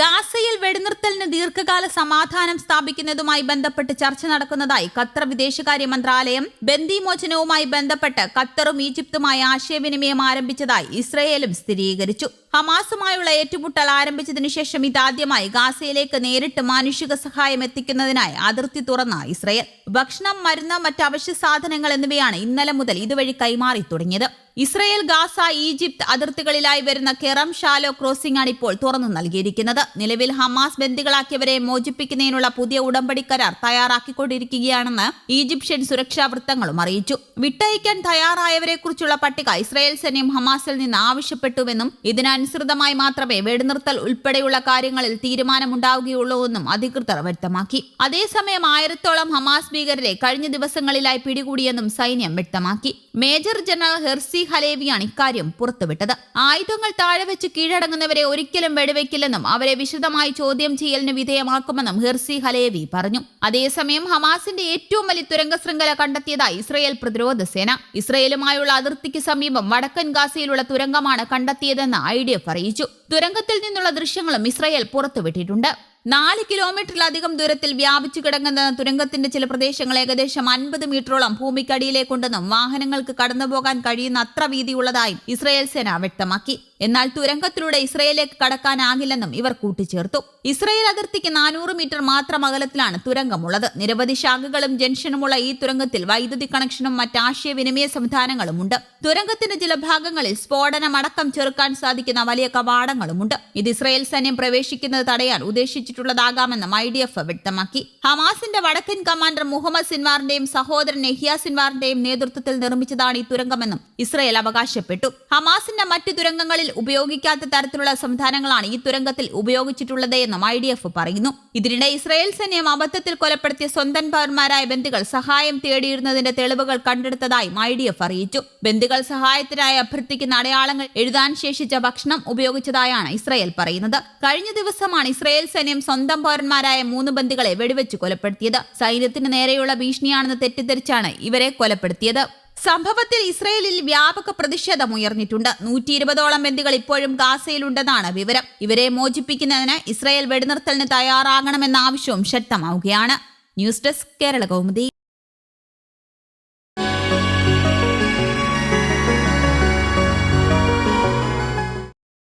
ഗാസയിൽ വെടിനിർത്തലിന് ദീർഘകാല സമാധാനം സ്ഥാപിക്കുന്നതുമായി ബന്ധപ്പെട്ട് ചർച്ച നടക്കുന്നതായി ഖത്തർ വിദേശകാര്യ മന്ത്രാലയം ബന്ദിമോചനവുമായി ബന്ധപ്പെട്ട് ഖത്തറും ഈജിപ്തുമായി ആശയവിനിമയം ആരംഭിച്ചതായി ഇസ്രയേലും സ്ഥിരീകരിച്ചു. ഹമാസുമായുള്ള ഏറ്റുമുട്ടൽ ആരംഭിച്ചതിനു ശേഷം ഇതാദ്യമായി ഗാസയിലേക്ക് നേരിട്ട് മാനുഷിക സഹായം എത്തിക്കുന്നതിനായി അതിർത്തി തുറന്ന ഇസ്രയേൽ. ഭക്ഷണം മരുന്ന് മറ്റ് അവശ്യ സാധനങ്ങൾ എന്നിവയാണ് ഇന്നലെ മുതൽ ഇതുവഴി കൈമാറി തുടങ്ങിയത്. ഇസ്രയേൽ ഗാസ ഈജിപ്ത് അതിർത്തികളിലായി വരുന്ന കെറം ഷാലോ ക്രോസിംഗ് ആണ് ഇപ്പോൾ തുറന്നു നൽകിയിരിക്കുന്നത്. നിലവിൽ ഹമാസ് ബന്ദികളാക്കിയവരെ മോചിപ്പിക്കുന്നതിനുള്ള പുതിയ ഉടമ്പടി കരാർ തയ്യാറാക്കിക്കൊണ്ടിരിക്കുകയാണെന്ന് ഈജിപ്ഷ്യൻ സുരക്ഷാ വൃത്തങ്ങളും അറിയിച്ചു. വിട്ടയക്കാൻ തയ്യാറായവരെക്കുറിച്ചുള്ള പട്ടിക ഇസ്രയേൽ സൈന്യം ഹമാസിൽ നിന്ന് ആവശ്യപ്പെട്ടുവെന്നും ഇതിനനുസൃതമായി മാത്രമേ വെടിനിർത്തൽ ഉൾപ്പെടെയുള്ള കാര്യങ്ങളിൽ തീരുമാനമുണ്ടാവുകയുള്ളൂ എന്നും അധികൃതർ വ്യക്തമാക്കി. അതേസമയം ആയിരത്തോളം ഹമാസ് ഭീകരരെ കഴിഞ്ഞ ദിവസങ്ങളിലായി പിടികൂടിയെന്നും സൈന്യം വ്യക്തമാക്കി. മേജർ ജനറൽ ഹെർസി ഹലേവിയാണ് ഇക്കാര്യം പുറത്തുവിട്ടത്. ആയുധങ്ങൾ താഴെ വെച്ച് കീഴടങ്ങുന്നവരെ ഒരിക്കലും വെടിവെക്കില്ലെന്നും അവരെ വിശദമായി ചോദ്യം ചെയ്യലിന് വിധേയമാക്കുമെന്നും ഹെർസി ഹലേവി പറഞ്ഞു. അതേസമയം ഹമാസിന്റെ ഏറ്റവും വലിയ തുരങ്ക ശൃംഖല കണ്ടെത്തിയതായി ഇസ്രയേൽ പ്രതിരോധ സേന. ഇസ്രയേലുമായുള്ള അതിർത്തിക്ക് സമീപം വടക്കൻ ഗാസയിലുള്ള തുരങ്കമാണ് കണ്ടെത്തിയതെന്ന് ഐ ഡി എഫ് അറിയിച്ചു. ദുരന്തത്തിൽ നിന്നുള്ള ദൃശ്യങ്ങളും ഇസ്രയേൽ പുറത്തുവിട്ടിട്ടുണ്ട്. നാല് കിലോമീറ്ററിലധികം ദൂരത്തിൽ വ്യാപിച്ചു കിടങ്ങുന്ന തുരങ്കത്തിന്റെ ചില പ്രദേശങ്ങൾ ഏകദേശം അൻപത് മീറ്ററോളം ഭൂമിക്കടിയിലേക്കുണ്ടെന്നും വാഹനങ്ങൾക്ക് കടന്നുപോകാൻ കഴിയുന്ന അത്ര വീതിയുള്ളതായും ഇസ്രയേൽ സേന വ്യക്തമാക്കി. എന്നാൽ തുരങ്കത്തിലൂടെ ഇസ്രയേലിലേക്ക് കടക്കാനാകില്ലെന്നും ഇവർ കൂട്ടിച്ചേർത്തു. ഇസ്രയേൽ അതിർത്തിക്ക് നാനൂറ് മീറ്റർ മാത്രം അകലത്തിലാണ് തുരങ്കമുള്ളത്. നിരവധി ശാഖകളും ജംഗ്ഷനുമുള്ള ഈ തുരങ്കത്തിൽ വൈദ്യുതി കണക്ഷനും മറ്റ് ആശയവിനിമയ സംവിധാനങ്ങളുമുണ്ട്. തുരങ്കത്തിന്റെ ചില ഭാഗങ്ങളിൽ സ്ഫോടനമടക്കം ചെറുക്കാൻ സാധിക്കുന്ന വലിയ കവാടങ്ങളുമുണ്ട്. ഇത് ഇസ്രയേൽ സൈന്യം പ്രവേശിക്കുന്നത് തടയാൻ ഉദ്ദേശിച്ചിട്ടുള്ളതാകാമെന്നും ഐ ഡി എഫ് വ്യക്തമാക്കി. ഹമാസിന്റെ വടക്കൻ കമാൻഡർ മുഹമ്മദ് സിൻവാറിന്റെയും സഹോദരൻ നെഹിയ സിൻവാറിന്റെയും നേതൃത്വത്തിൽ നിർമ്മിച്ചതാണ് ഈ തുരങ്കമെന്നും ഇസ്രയേൽ അവകാശപ്പെട്ടു. ഹമാസിന്റെ മറ്റ് തുരങ്കങ്ങളിൽ ഉപയോഗിക്കാത്ത തരത്തിലുള്ള സംവിധാനങ്ങളാണ് ഈ തുരങ്കത്തിൽ ഉപയോഗിച്ചിട്ടുള്ളത് എന്നും ഐ ഡി എഫ് പറയുന്നു. ഇതിനിടെ ഇസ്രായേൽ സൈന്യം അബദ്ധത്തിൽ കൊലപ്പെടുത്തിയ സ്വന്തം പൗരന്മാരായ ബന്ധുക്കൾ സഹായം തേടിയിരുന്നതിന്റെ തെളിവുകൾ കണ്ടെടുത്തതായും ഐ ഡി എഫ് അറിയിച്ചു. ബന്ധുക്കൾ സഹായത്തിനായി അഭ്യർത്ഥിക്കുന്ന അടയാളങ്ങൾ എഴുതാൻ ശേഷിച്ച ഭക്ഷണം ഉപയോഗിച്ചതായാണ് ഇസ്രായേൽ പറയുന്നത്. കഴിഞ്ഞ ദിവസമാണ് ഇസ്രായേൽ സൈന്യം സ്വന്തം പൗരന്മാരായ മൂന്ന് ബന്ധുക്കളെ വെടിവെച്ച് കൊലപ്പെടുത്തിയത്. സൈന്യത്തിന് നേരെയുള്ള ഭീഷണിയാണെന്ന് തെറ്റിദ്ധരിച്ചാണ് ഇവരെ കൊലപ്പെടുത്തിയത്. സംഭവത്തിൽ ഇസ്രയേലിൽ വ്യാപക പ്രതിഷേധം ഉയർന്നിട്ടുണ്ട് നൂറ്റി ഇരുപതോളം ബന്ദികൾ ഇപ്പോഴും ഗാസയിലുണ്ടെന്നാണ് വിവരം. ഇവരെ മോചിപ്പിക്കുന്നതിന് ഇസ്രയേൽ വെടിനിർത്തലിന് തയ്യാറാകണമെന്ന ആവശ്യവും ശക്തമാവുകയാണ്. News desk Kerala Kaumudi.